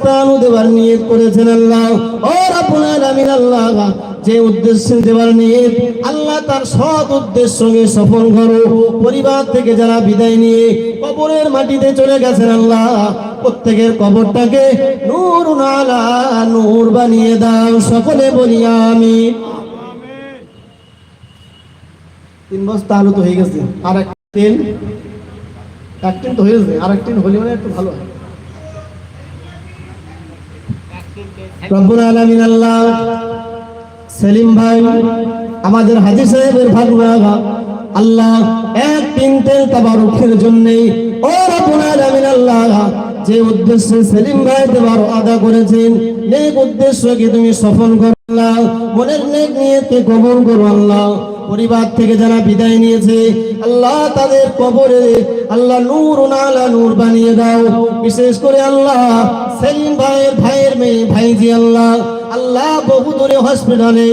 গোস্তানু দেওয়ার নিয়ত করেছেন আল্লাহ। ও রাব্বুল আলামিন আল্লাহ, যে উদ্দেশ্যে দেওয়ার নিয়ত, আল্লাহ তার সৎ উদ্দেশ্যকে সফল করো। পরিবার থেকে যারা বিদায় নিয়ে কবরের মাটিতে চলে গেছেন আল্লাহ, প্রত্যেকের কবরটাকে নূর আলা, নূর বানিয়ে দাও। সকলে বলি আমি তিন বস্তা আলু তো হয়ে গেছে। আর এক তিন, এক টিন তো হয়ে গেছে। আর এক টিন হলে মানে একটু ভালো হয়। রব্বুল আলামিন আল্লাহ, সেলিম ভাই, আমাদের হাজি সাহেবের ভাগনা আল্লাহ এক তিন তেল তাবারুকের জন্য ও রব্বুল আলামিন আল্লাহ, যে উদ্দেশ্যে সেলিম ভাই দেবার আদা করেছেন, নেক উদ্দেশ্যকে তুমি সফল করো আল্লাহ, মনের নেক নিয়ে কবল করো আল্লাহ। পরিবার থেকে যারা বিদায় নিয়েছে, আল্লাহ তাদের কবরে আল্লাহ নূর আলা নূর বানিয়ে দাও। বিশেষ করে আল্লাহ সেলিম ভাইয়ের ভাইয়ের মেয়ে ভাইজি আল্লাহ আল্লাহ বহু দূরে হসপিটালে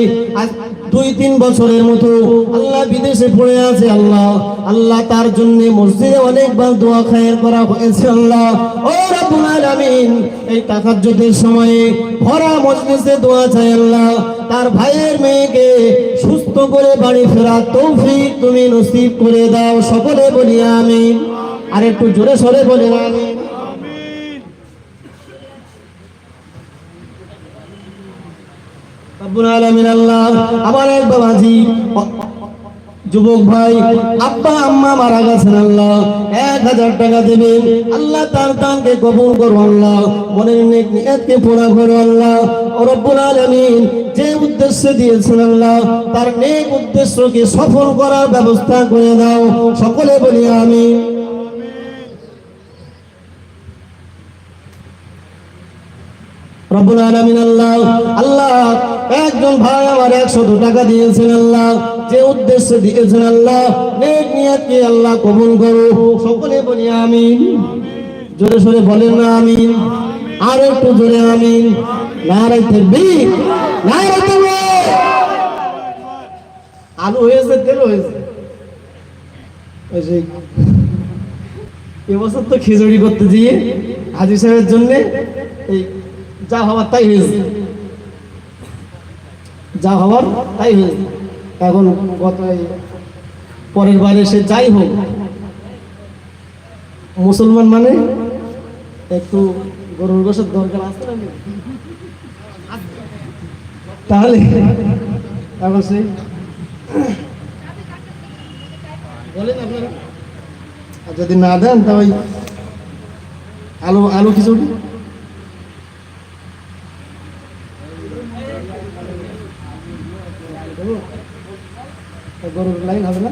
দুই তিন বছরের মতো আল্লাহ বিদেশে পড়ে আছে আল্লাহ। আল্লাহ তার জন্য মসজিদে অনেকবার দোয়া খায়ের করা হয়েছে আল্লাহ। ও রাব্বুল আলামিন, এই তাকাজ্জুদের সময়ে ভরা মজলিসে দোয়া চাই আল্লাহ। তার ভাইয়ের মেয়েকে সুস্থ করে বাড়ি ফেরা তৌফিক তুমি নসিব করে দাও, সকলে বলি আমি আর একটু জোরে সরে বলি আমিন। রব্বুল আলামিন আল্লাহ, আমার যুবক ভাই, আব্বা, আম্মা মারা গেছেন আল্লাহ, এক হাজার টাকা দেবেন। আল্লাহ তার দানকে কবুল করো আল্লাহ, মনের নিয়তকে পুরা করো আল্লাহ। রব্বুল আলামিন, যে উদ্দেশ্যে দিয়েছেন আল্লাহ, তার নেক উদ্দেশ্যকে সফল করার ব্যবস্থা করে দাও। সকলে বলি আমি আল্লাহ আল্লাহ একশো টাকা দিয়েছেন আল্লাহ, যে দিয়েছেন আল্লাহ আল্লাহ সকলে বলি জোরে সোরে বলেন না আমিন। আর একটু জোরে আমিন। নারাই তাকবীর আলু হয়েছে তেল হয়েছে। এবছর তো খিচুড়ি করতে গিয়ে হাজি সাহেবের জন্য এই যা হওয়ার তাই হয়েছে যা হওয়ার তাই হয়েছে এখন গত পরের বারে সে যাই হোক, মুসলমান মানে একটু গরুর গোসের দরকার আছে তাহলে এখন সেই বলেন আপনারা। আর যদি না দেন তা ওই আলু আলু খিচুড়ি? গরুর লাইন হবে না?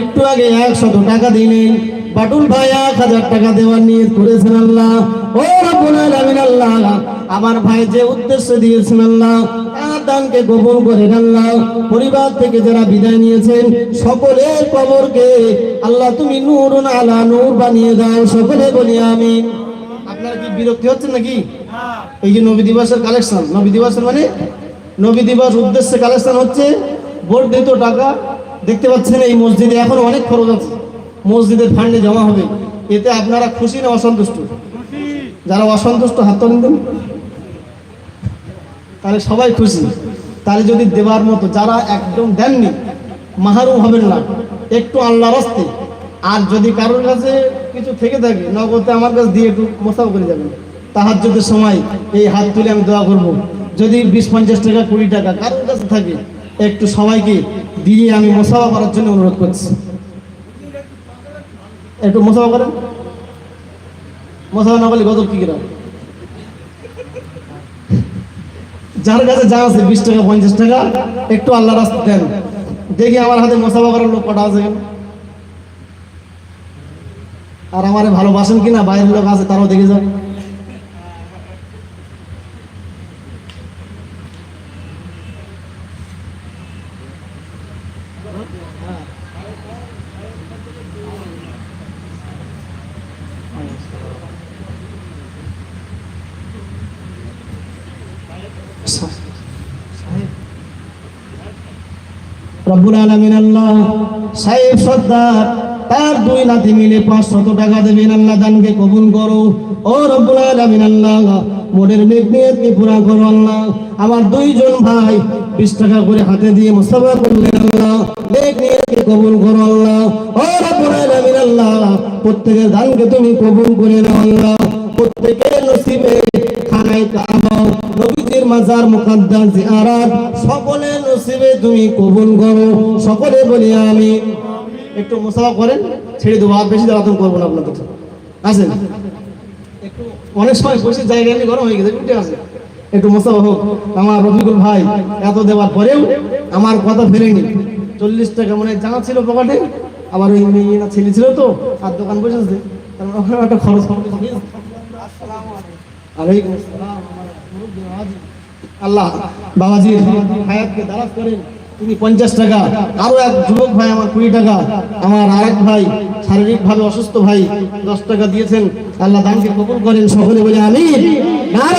একটু আগে একশত টাকা দিলেন। বাটুল ভাই এক হাজার টাকা দেওয়ার নিয়ত করেছেন আল্লাহ। ও রব্বুল আলামিন আল্লাহ, আমার ভাই যে উদ্দেশ্য দিয়েছেন আল্লাহ দানকে গোপন করে আল্লাহ পরিবার থেকে যারা বিদায় নিয়েছেন, সকলের কবরকে আল্লাহ তুমি নূর আলা নূর বানিয়ে দাও, সকলে বলি আমি আপনারা কি বিরক্তি হচ্ছেন নাকি? এই যে নবী দিবসের কালেকশন নবী দিবসের মানে? নবী দিবস উদ্দেশ্যে কালেকশন হচ্ছে বর্ধিত টাকা। দেখতে পাচ্ছেন এই মসজিদে এখন অনেক খরচ আছে। মসজিদের ফান্ডে জমা হবে। এতে আপনারা খুশি না অসন্তুষ্ট? যারা অসন্তুষ্ট হাত তোলেন তাহলে সবাই খুশি। তাহলে যদি দেবার মতো যারা একদম দেননি, মাহারুম হবেন না, একটু আল্লাহ রাস্তে আর যদি কারোর কাছে কিছু থেকে থাকে, নগদে আমার কাছে দিয়ে একটু মোসাফ করে যাবেন। তাহার যদি সময় এই হাত তুলে আমি দোয়া করব। যদি বিশ, পঞ্চাশ টাকা, কুড়ি টাকা কারোর কাছে থাকে, একটু সবাইকে দিয়ে আমি মোসাফা করার জন্য অনুরোধ করছি। একটু মোসাফা করেন। মোসাফা না করলে গজল কি কিরা যার কাছে যা আছে বিশ টাকা, পঞ্চাশ টাকা, একটু আল্লাহ রাস্তা দেন। দেখি আমার হাতে মোসাফা করার লোক কটা আছে? আর আমার ভালোবাসেন কিনা? বাইরের লোক আছে, তারাও দেখে যান তার দুই নাতি মিলে পাঁচশত টাকা দেবেন। আল্লাহ দানকে কবুল করো। ও রব্বুল আলমিন আল্লাহ মোড়ের মেঘ পুরা করো আল্লাহ। আমার দুইজন ভাই বিশ টাকা করে হাতে দিয়ে মোস্তফা করলেন আল্লাহ। মেঘ কবুল করো আল্লাহ। ও রব্বুল আলমিন আল্লাহ, প্রত্যেকের দানকে তুমি কবুল করে নাও আল্লাহ। প্রত্যেকের নসিবে মাজার তুমি সকলে আমি একটু মুসাফা ছেড়ে দেবো, আর বেশি করব না অনেক সময় জায়গা নিয়ে গরম হয়ে গেছে একটু হোক। আমার রফিকুল ভাই, এত দেওয়ার পরেও আমার কথা ফেরেনি। চল্লিশ টাকা মানে জানা ছিল পকেটে? আবার ওই মেয়ে ছেলে ছিল তো আর দোকান বসেছে। কারণ ওখানে একটা খরচ আল্লাহ বাবাজি হায়াতকে দারাজ করেন। তিনি পঞ্চাশ টাকা। আরও এক যুবক ভাই, আমার কুড়ি টাকা। আমার আরেক ভাই শারীরিক ভাবে অসুস্থ ভাই, দশ টাকা দিয়েছেন। আল্লাহ দানকে কবুল করেন, সকলে বলে আমি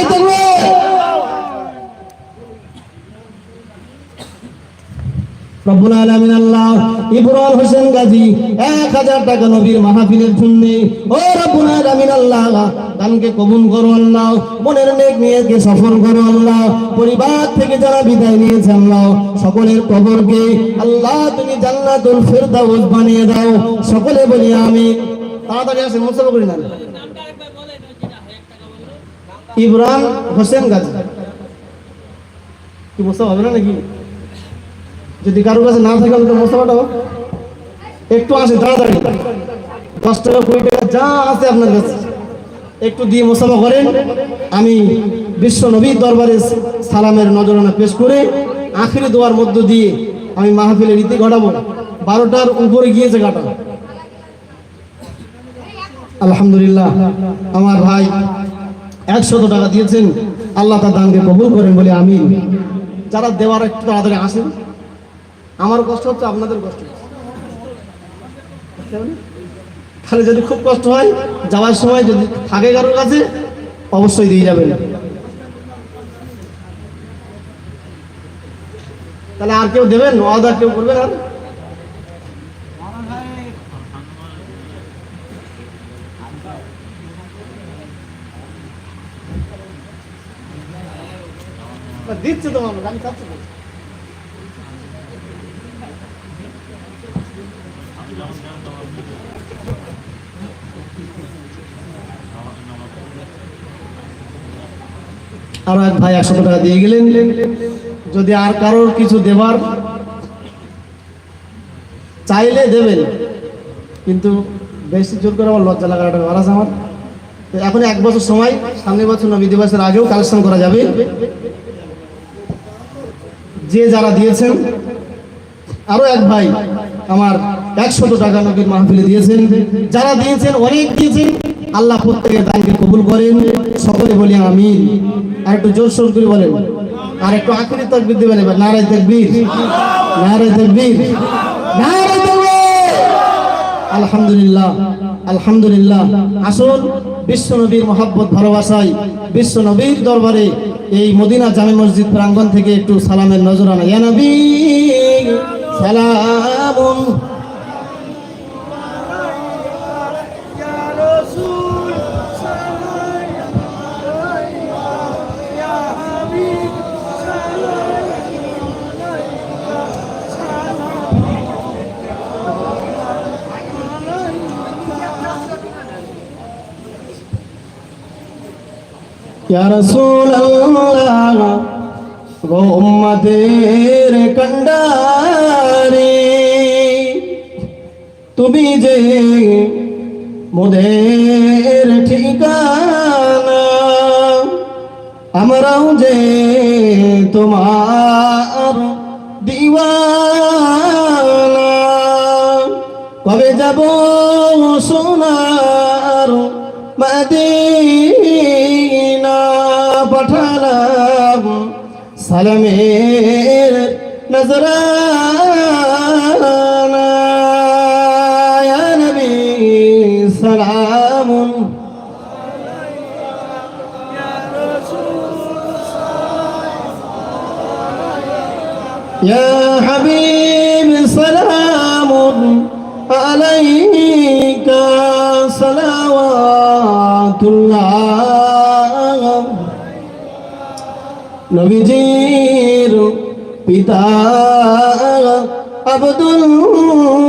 তাকবীর। রব্বুল আলামিন আল্লাহ ইব্রাহিম হোসেন গাজী এক হাজার টাকা নবীর মাহফিলের জন্য, ও রব্বুল আলামিন আল্লাহ, দানকে কবুল করো আল্লাহ, মনের নেক নিয়েকে সফল করো আল্লাহ, পরিবার থেকে যারা বিদায় নিয়েছে আল্লাহ, সকলের কবরকে আল্লাহ তুমি জান্নাতুল ফিরদাউস বানিয়ে দাও। সকলে বলি আমি তাড়াতাড়ি আসে মুসাফা করি না। ইব্রাহিম হোসেন গাজী। কি মুসাফা হবে না নাকি? যদি কারোর কাছে না থাকে তো মোসাফাটা হোক। একটু আসে তাড়াতাড়ি। দশ টাকা, কুড়ি টাকা, যা আছে আপনার কাছে। একটু দিয়ে মোসাফা করেন। আমি বিশ্ব নবীর দরবারে সালামের নজরানা পেশ করে আখেরি দোয়ার মধ্য দিয়ে আমি মাহফিলের রীতি ঘটাবো। বারোটার উপরে গিয়েছে কাটা। আলহামদুলিল্লাহ, আমার ভাই একশত টাকা দিয়েছেন। আল্লাহ তার দানকে কবুল করেন বলে আমি যারা দেওয়ার একটু তাড়াতাড়ি আসেন। আমার কষ্ট হচ্ছে আপনাদের কষ্ট তাহলে যদি খুব কষ্ট হয়, যাওয়ার সময় যদি থাকে কারোর কাছে, অবশ্যই দিয়ে যাবেন। তাহলে আর কেউ দেবেন? ওয়াদা কেউ করবেন আর? দিচ্ছে তো আমি খাচ্ছি তো। আরও এক ভাই একশো টাকা দিয়ে গেলেন। যদি আর কারোর কিছু দেবার চাইলে দেবেন। কিন্তু বেশি জোর করে আমার লজ্জা লাগার একটা আছে আমার। তো এখন এক বছর সময়, সামনের বছর নবী দিবসের আগেও কালেকশন করা যাবে। যে যারা দিয়েছেন, আরও এক ভাই আমার একশত টাকা নবীর মাহফিলে দিয়েছেন। যারা দিয়েছেন অনেক দিয়েছেন, আল্লাহ প্রত্যেকের দানকে কবুল করেন। সকলে বলি আমি একটু জোর সোর করে বলেন। আর একটু আখরি তকবির দেবেন এবার নারায় তকবির নারায় তকবির আলহামদুলিল্লাহ আলহামদুলিল্লাহ। আসুন বিশ্ব নবীর মহাব্বত, ভালোবাসায় বিশ্ব নবীর দরবারে এই মদিনা জামে মসজিদ প্রাঙ্গণ থেকে একটু সালামের নজরানা ইয়া নবী, সালামুন রাসূলুল্লাহ গো উম্মতের কন্ডারে, তুমি যে মোদের ঠিকানা, আমরাও যে তোমার দিওয়ানা। কবে যাব সোনার মদিনা? সালামের নজরানা ইয়া নবী সালামুন يا حبيب سلام عليك صلوات الله নবীজির পিতা আব্দুল্লাহ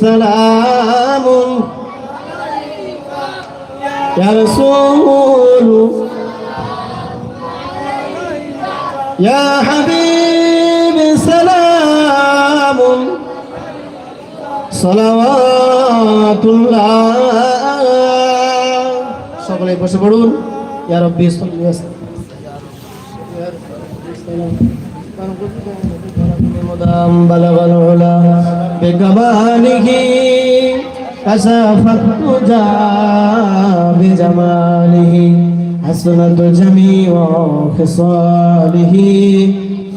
সালাম ইয়া রাসূল ইয়া হাবিব সালাম সালাওয়াতুল্লাহ সকলে বসে পড়ুন ইয়া রব্বি সাল্লি ওয়া সাল্লিম مدام بلغ العلا بكماله كشف الدجى بجماله حسنت جميع خصاله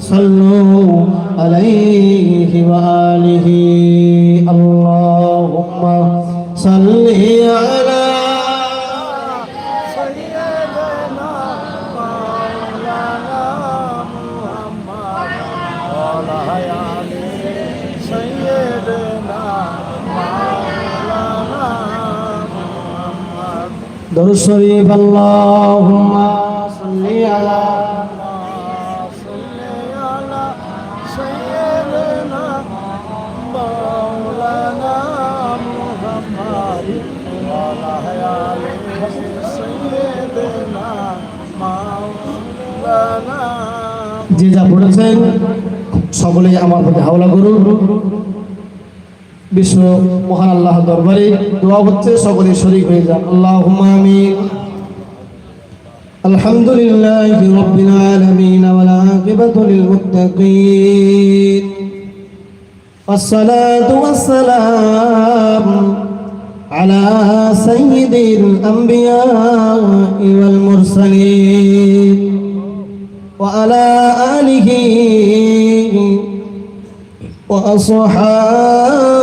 صلوا عليه وآله اللهم صل على درود شريف اللهم صل على যে যা পড়েছেন সকলেই আমার প্রতি হাওলা করুন বিশ্ব মহান আল্লাহ দরবারে দোয়া হচ্ছে সকলে শরীক হয়ে যান আল্লাহ আমিন الحمد لله رب العالمين والعاقبة للمتقين والصلاة والسلام على سيد الأنبياء والمرسلين وعلى آله وأصحابه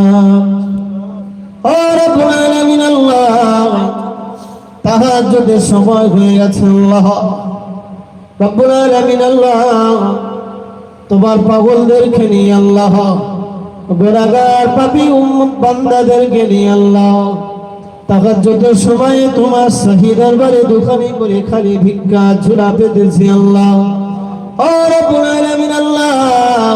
আল্লাহ, তাহাজ্জুদের সময় হয়ে গেছে আল্লাহ। রব্বুল আলামিন আল্লাহ, তোমার পাগলদেরকে নিয়ে আল্লাহ বেড়াগার পাপি উম্মত বান্দাদেরকে নিয়ে আল্লাহ, তাহাজ্জুদের সময়ে তোমার সহি দরবারে দুখানি করে খালি ভিক্ষা ঝুলা পেতেছি আল্লাহ। ও রব্বুল আলামিন আল্লাহ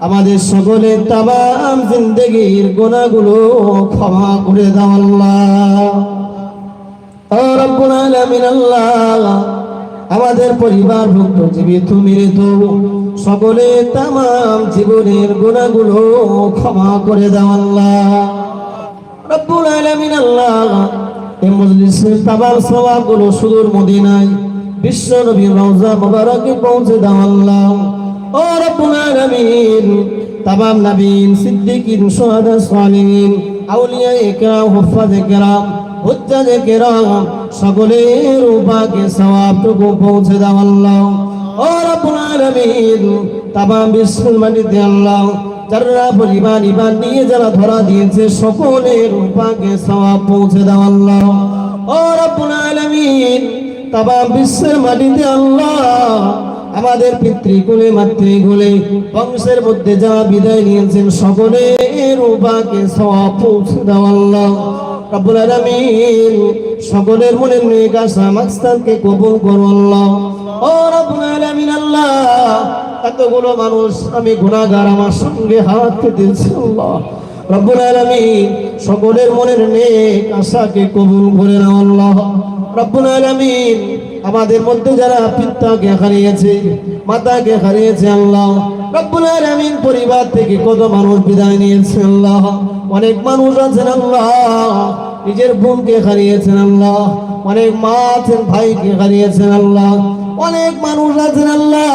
আমাদের সকলের তামাম জিন্দগির গোনাগুলো ক্ষমা করে দাও আল্লাহ। আমাদের পরিবার ভুক্ত জীবিত মৃত সকলে তামাম জীবনের গুণাগুলো ক্ষমা করে দাও আল্লাহ। সওয়াবগুলো সুদূর মদিনায় বিশ্ব নবীর রওজা মুবারকে পৌঁছে দাও আল্লাহ। ও রব্বুল আলামিন, তামাম নবীন, সিদ্দিকিন, শুহাদা, সালিহিন, আউলিয়া ইকরাম হুফাজ ইকরাম হুজ্জাজ ইকরাম সকলের উপাকে সওয়াবটুকু পৌঁছে দাও আল্লাহ। ও রব্বুল আলামিন, তামাম বিশ্বের মাটিতে আল্লাহ, যারা পরিবার ইমান নিয়ে যারা ধরা দিয়েছে, সকলের উপাকে সওয়াব পৌঁছে দাও আল্লাহ। ও রব্বুল আলামিন, তামাম বিশ্বের মাটিতে আল্লাহ আমাদের পিতৃকুলে, মাতৃকুলে বংশের মধ্যে যারা বিদায় নিয়েছেন সকলের উপাকে সকলের মনের মাকসাদকে কবুল করো আল্লাহ। এতগুলো মানুষ আমি গুনাহগার আমার সঙ্গে হাত পেতেছি রব্বুল আলামিন সকলের মনের নেক আশাকে কবুল করে নাও আল্লাহ। রব্বুল আলামিন আমাদের মধ্যে যারা পিতাকে হারিয়েছে, মাতাকে হারিয়েছে আল্লাহ, রব্বুল আলামিন পরিবার থেকে কত মানুষ বিদায় নিয়েছে আল্লাহ, অনেক মানুষ আছেন আল্লাহ, নিজের বোনকে হারিয়েছেন আল্লাহ, অনেক মা আছেন, ভাইকে হারিয়েছেন আল্লাহ, অনেক মানুষ আছেন আল্লাহ,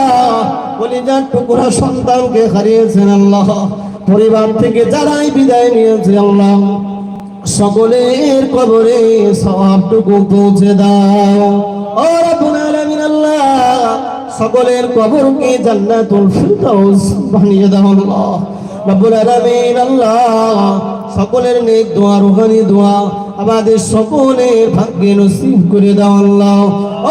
কলিজার টুকরা সন্তানকে হারিয়েছেন আল্লাহ, পরিবার থেকে যারাই বিদায় নিয়েছে আল্লাহ, সকলের কবরে সবটুকু পৌঁছে দাও। সকলের কবরকে জান্নাতুল ফিরদাউস বানিয়ে দাও আল্লাহ। রব্বুল আলামিন আল্লাহ, সকলের নেক দোয়া, রুহানি দোয়া আমাদের সকলের ভাগ্যে নসিব করে দাও আল্লাহ।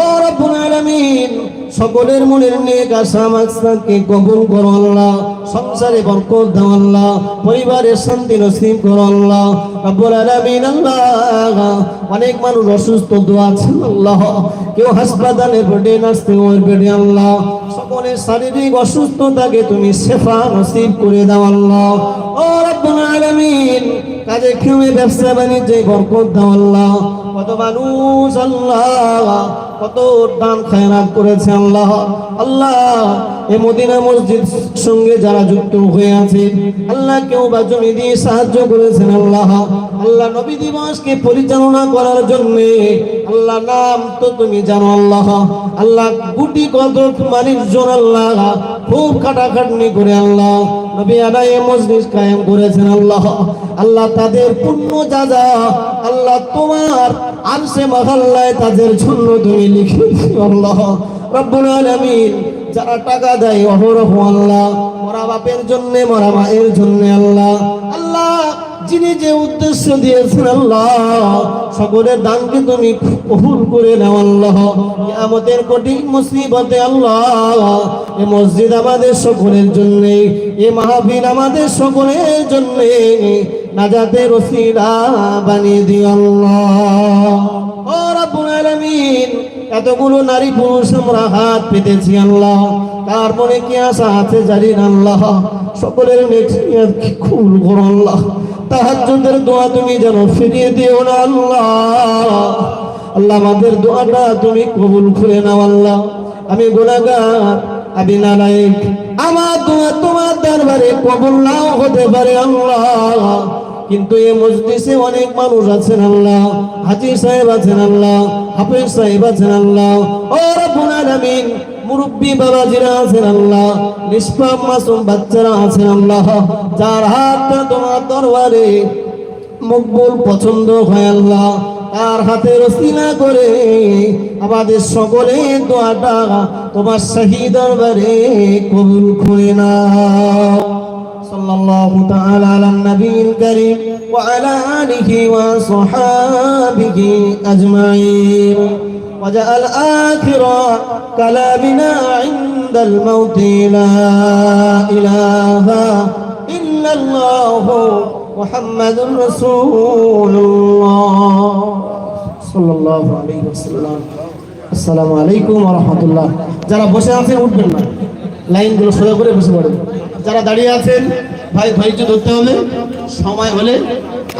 ও রব্বুল আলামিন সকলের মনের নেক আশা মাকসাদকে কবুল করো আল্লাহ, সংসারে বরকত দাও আল্লাহ, পরিবারের শান্তি নসিব করো আল্লাহ, রব্বুল আলামিন আল্লাহ, অনেক মানুষ অসুস্থ, দোয়া আছেন আল্লাহ, কেউ হাসপাতালে বেডে নাচতে ওর বেডে আল্লাহ, সকলের শারীরিক অসুস্থতাকে তুমি শেফা নসিব করে দাও আল্লাহ, ও রব্বুল আলামিন, কাজে খেয়ে ব্যবসা বাণিজ্যে বরকত দাও আল্লাহ, কত মানুষ আল্লাহ কত দান খায়রাত করেছে আল্লাহ। আল্লাহ এ মদিনা মসজিদ সঙ্গে যারা যুক্ত হয়ে আছে, আল্লাহ কেউ বা জমি দিয়ে সাহায্য করেছেন আল্লাহ। আল্লাহ নবী দিবসকে পরিচালনা করার জন্য আল্লাহ নাম তো তুমি জানো আল্লাহ। আল্লাহ গুটি কত মানুষজন আল্লাহ, খুব খাটাখাটনি করে আল্লাহ নবী আদায়ে মজলিস কায়েম করেছেন আল্লাহ। আল্লাহ তাদের পুণ্য যা যা, আল্লাহ তোমার আরশে মহল্লায় তাদের জন্য তুমি লিখেছি আল্লাহ। রব্বুল আলামিন যারা টাকা দেয় অহরহ আল্লাহ, মরা বাপের জন্য, মরা মায়ের জন্য আল্লাহ। আল্লাহ, যিনি যে উদ্দেশ্য দিয়েছেন আল্লাহ সকলের দানকে তুমি কবুল করে নাও আল্লাহ। আমাদের কঠিন মুসিবতে আল্লাহ, এ মসজিদ আমাদের সকলের জন্য, এ মাহফিল আমাদের সকলের জন্য নাজাতের ওসিলা বানিয়ে দিও আল্লাহ। ও রাব্বুল এতগুলো নারী পুরুষ আমরা হাত পেতেছি আল্লাহ। তারপরে কি আশা আছে জানি না আল্লাহ? সকলের খুল করো আল্লাহ। তাহাজ্জুদের দোয়া তুমি যেন ফিরিয়ে দিও না আল্লাহ। আল্লাহ, আমাদের দোয়াটা তুমি কবুল করে নাও আল্লাহ। আমি গুনাহগার, আমি নালায়েক। আমার দোয়া তোমার দরবারে কবুল নাও হতে পারে আল্লাহ। কিন্তু এই মসজিদে অনেক মানুষ আছেন আল্লাহ হাজি সাহেব আছেন আল্লাহ। হাফেজ সাহেব আছেন আল্লাহ। ও রব্বুল আলামিন, মুরব্বী বাবাজিরা আছেন আল্লাহ, নিষ্পাপ মাসুম বাচ্চারা আছেন আল্লাহ। যার হাতটা তোমার দরবারে মকবুল পছন্দ হয় আল্লাহ। তার হাতে রসিনা করে আমাদের সকলের দোয়াটা তোমার শাহী দরবারে কবুল করে না صلى الله تعالى على النبي الكريم وعلى آله وصحابه أجمعين وجعل آخر كلامنا عند الموت لا إله إلا الله محمد رسول الله صلى الله عليه وسلم আসসালামু আলাইকুম রহমতুল্লাহ যারা বসে আছেন উঠবেন না লাইনগুলো সোজা করে বসে পড়েন যারা দাঁড়িয়ে আছেন, ভাই ধৈর্য ধরতে হবে সময় হলে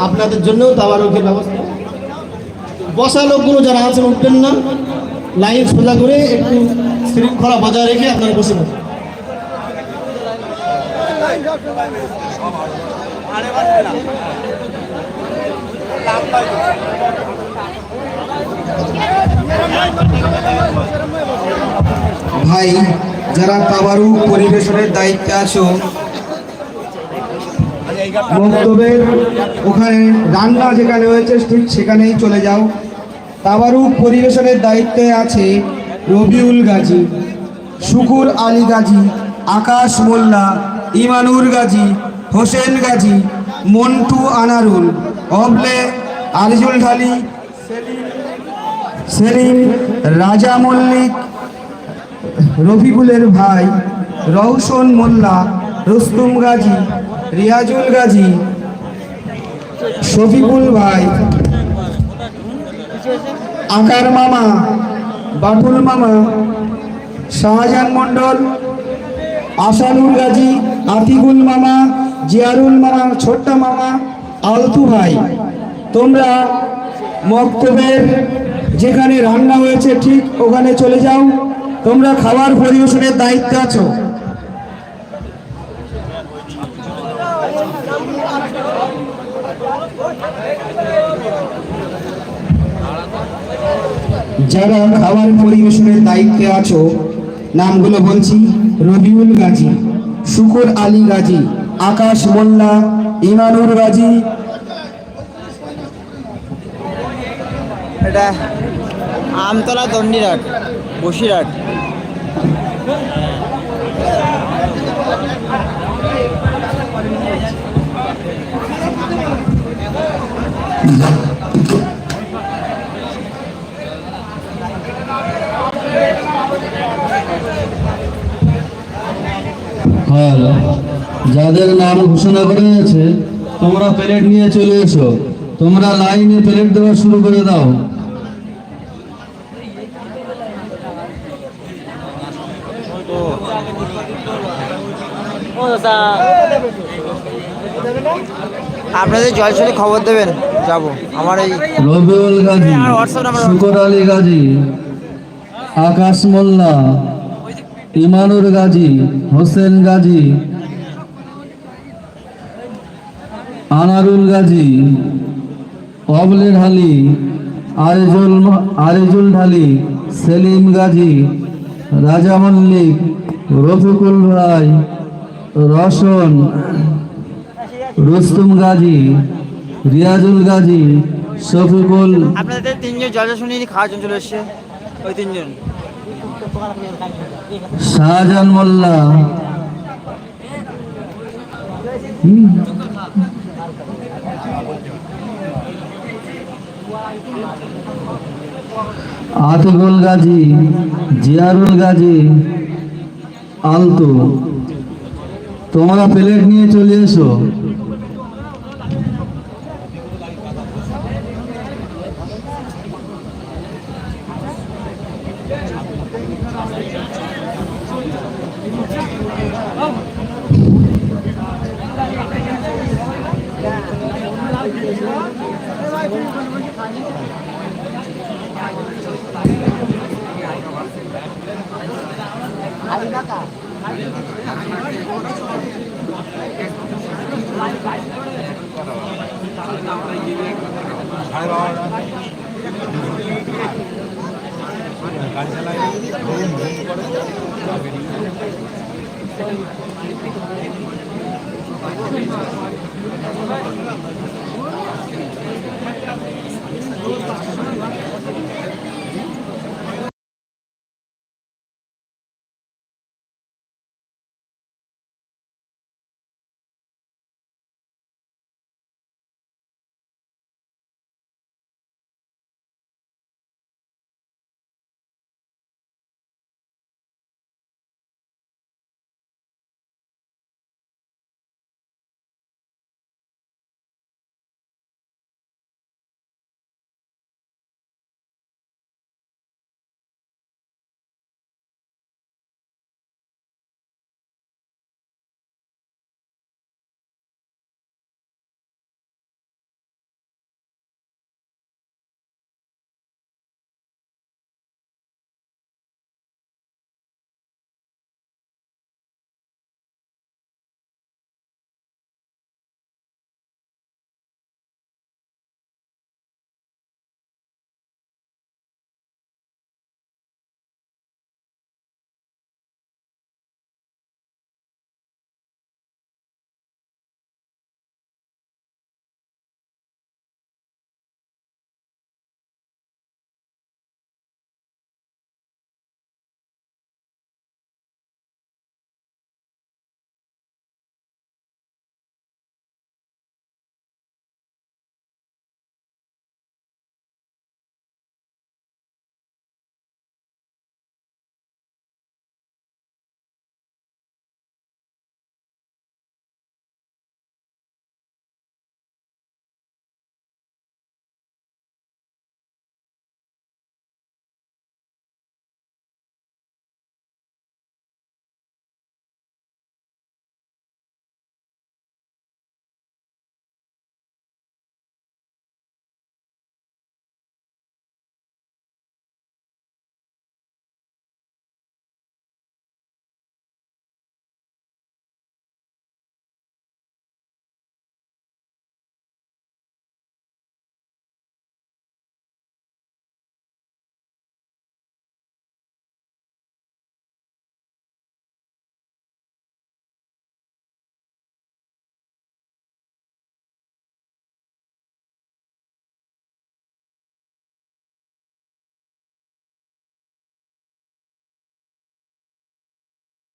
আপনাদের জন্যও তাবারকের ব্যবস্থা। বসা লোকগুলো যারা আছেন, উঠবেন না। লাইন সোজা করে একটু শৃঙ্খলা বজায় রেখে আপনারা বসে পড়েন। ভাই যারা তাবারু পরিবেশনের দায়িত্বে আছো বক্তব্যের ওখানে রান্না যেখানে হয়েছে, ঠিক সেখানেই চলে যাও। তাবারুক পরিবেশনের দায়িত্বে আছে রবিউল গাজী, শুকুর আলী গাজী, আকাশ মোল্লা, ইমানুর গাজী, হোসেন গাজী, মন্টু আনারুল, অবলে আলিজুল ঢালি সেলিম রাজা মল্লিক রফিকুলের ভাই রওশন মোল্লা, রুস্তুম গাজী, রিয়াজুল গাজী, শফিকুল ভাই, আকার মামা, বাটুল মামা, শাহজাহান মণ্ডল আসানুর গাজী, আতিকুল মামা, জিয়ারুল মামা, ছোট্টা মামা, আলতু ভাই। তোমরা মক্তবের যেখানে রান্না হয়েছে ঠিক ওখানে চলে যাও। তোমরা খাবার পরিবেশনের দায়িত্বে আছো। যারা খাবার পরিবেশনের দায়িত্বে আছো, নামগুলো বলছি, রবিউল গাজী, শুকুর আলী গাজী, আকাশ মোল্লা, ইমানুর গাজী। এটা আমতলা দণ্ডিরাট বসিরহাট আর যাদের নাম ঘোষণা করা হয়েছে তোমরা প্লেট নিয়ে চলে এসো। তোমরা লাইনে প্লেট দেওয়া শুরু করে দাও। আপনাদের জলছলে খবর দেবেন? যাব। আমার এই রবিউল গাজী শুকর আলী গাজী আকাশ মোল্লা ইমানুর গাজী হোসেন গাজী আনারুল গাজী অবলে ঢালি আরিজুল আরিজুল ঢালি সেলিম গাজী রাজা মল্লিক রফিকুল ভাই রসন রুস্তুম গাজী রিয়াজুল গাজী শফিকুল। আপনাদের তিনজন জলসা শুনিয়ে খাওয়ার জন্য চলে এসছে। ওই তিনজন। শাহজাহান মোল্লা। আতিকুল গাজী জিয়ারুল গাজী আলতু। তোমরা প্লেট নিয়ে চলে এসো। গাড়ি চালাই